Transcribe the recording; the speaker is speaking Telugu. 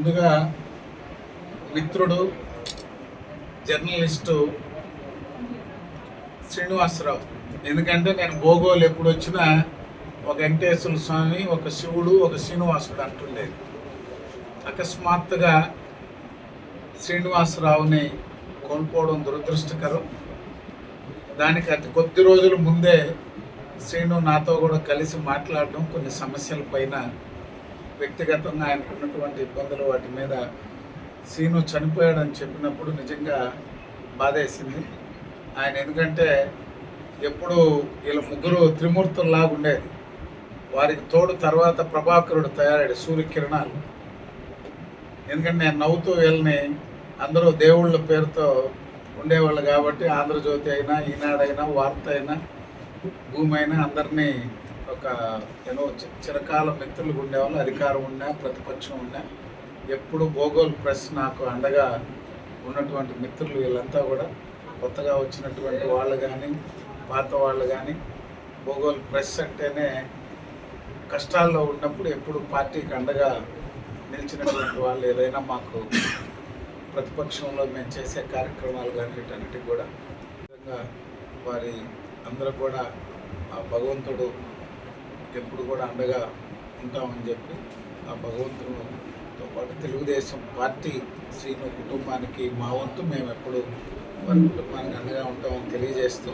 ముందుగా మిత్రుడు జర్నలిస్టు శ్రీనివాసరావు. ఎందుకంటే నేను భోగోలు ఎప్పుడు వచ్చినా ఒక వెంకటేశ్వర స్వామి ఒక శివుడు ఒక శ్రీనివాసుడు అంటుండేది. అకస్మాత్తుగా శ్రీనివాసరావుని కోల్పోవడం దురదృష్టకరం. దానికి అతి కొద్ది రోజుల ముందే శ్రీను నాతో కూడా కలిసి మాట్లాడడం కొన్ని సమస్యల పైన వ్యక్తిగతంగా ఆయనకున్నటువంటి ఇబ్బందులు వాటి మీద సీను చనిపోయాడని చెప్పినప్పుడు నిజంగా బాధేసింది. ఆయన ఎందుకంటే ఎప్పుడు వీళ్ళ ముగ్గురు త్రిమూర్తుల్లాగా ఉండేది. వారికి తోడు తర్వాత ప్రభాకరుడు తయారాడు సూర్యకిరణాలు. ఎందుకంటే నేను నవ్వుతూ వీళ్ళని అందరూ దేవుళ్ళ పేరుతో ఉండేవాళ్ళు కాబట్టి ఆంధ్రజ్యోతి అయినా ఈనాడైనా వార్త అయినా భూమి అయినా అందరినీ ఒక ఏదో చిరకాల మిత్రులు ఉండేవాళ్ళు అధికారం ఉన్నా ప్రతిపక్షం ఉన్నా ఎప్పుడు గోగోల్ ప్రెస్ నాకు అండగా ఉన్నటువంటి మిత్రులు వీళ్ళంతా కూడా కొత్తగా వచ్చినటువంటి వాళ్ళు కానీ పాత వాళ్ళు కానీ భోగోల్ ప్రెస్ అంటేనే కష్టాల్లో ఉన్నప్పుడు ఎప్పుడు పార్టీకి అండగా నిలిచినటువంటి వాళ్ళు ఏదైనా మాకు ప్రతిపక్షంలో మేము చేసే కార్యక్రమాలు కానీ వీటన్నిటికి కూడా విధంగా వారి అందరూ కూడా ఆ భగవంతుడు ఎప్పుడు కూడా అండగా ఉంటామని చెప్పి ఆ భగవంతునితో పాటు తెలుగుదేశం పార్టీ శ్రీను కుటుంబానికి మా వంతు మేము ఎప్పుడు వారి కుటుంబానికి అండగా ఉంటామని తెలియజేస్తూ